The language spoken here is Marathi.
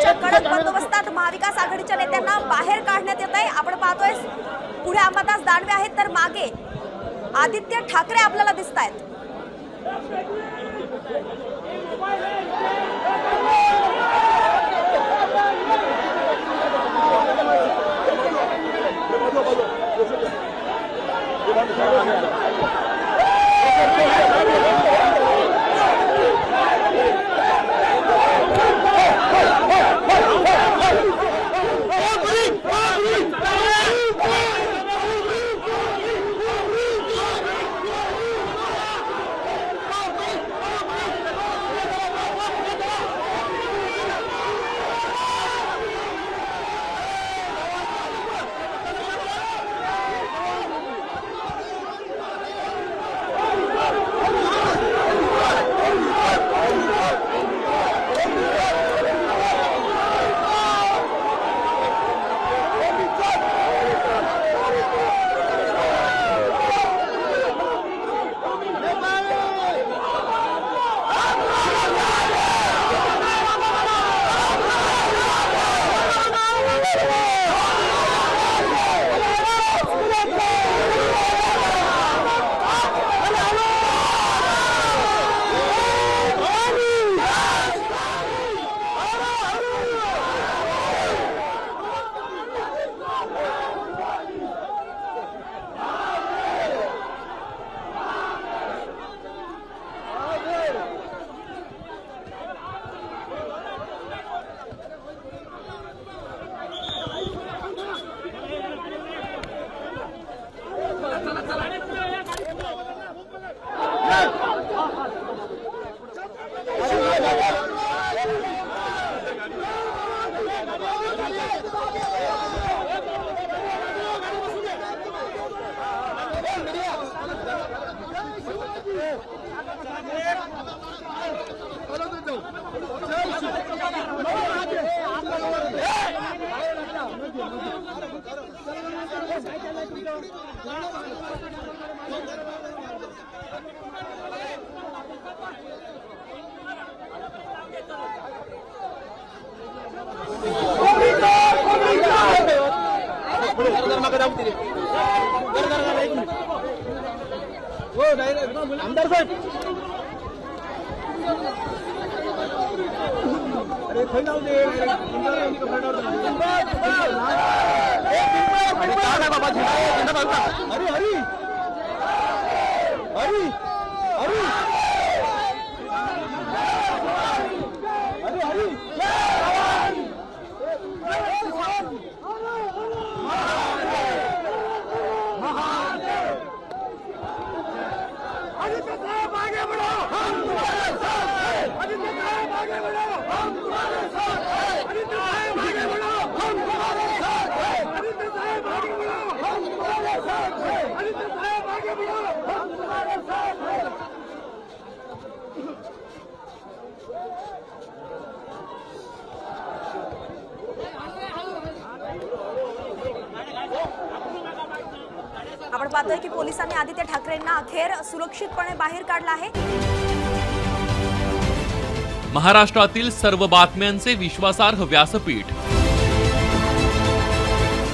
पोलिसांच्या कडक बंदोबस्तात महाविकास आघाडीच्या नेत्यांना बाहेर काढण्यात येत आहे. आपण पाहतोय पुढे अंबादास दानवे आहेत तर मागे आदित्य ठाकरे आपल्याला दिसत आहेत आमदार Obrigado, obrigado! અંદર સાહેબ અરે થઈ આવજે અરે आपण पाहतोय की पोलिसांनी आदित्य ठाकरेंना अखेर सुरक्षितपणे बाहेर काढलं आहे. महाराष्ट्रातील सर्व बातम्यांचे विश्वासार्ह व्यासपीठ.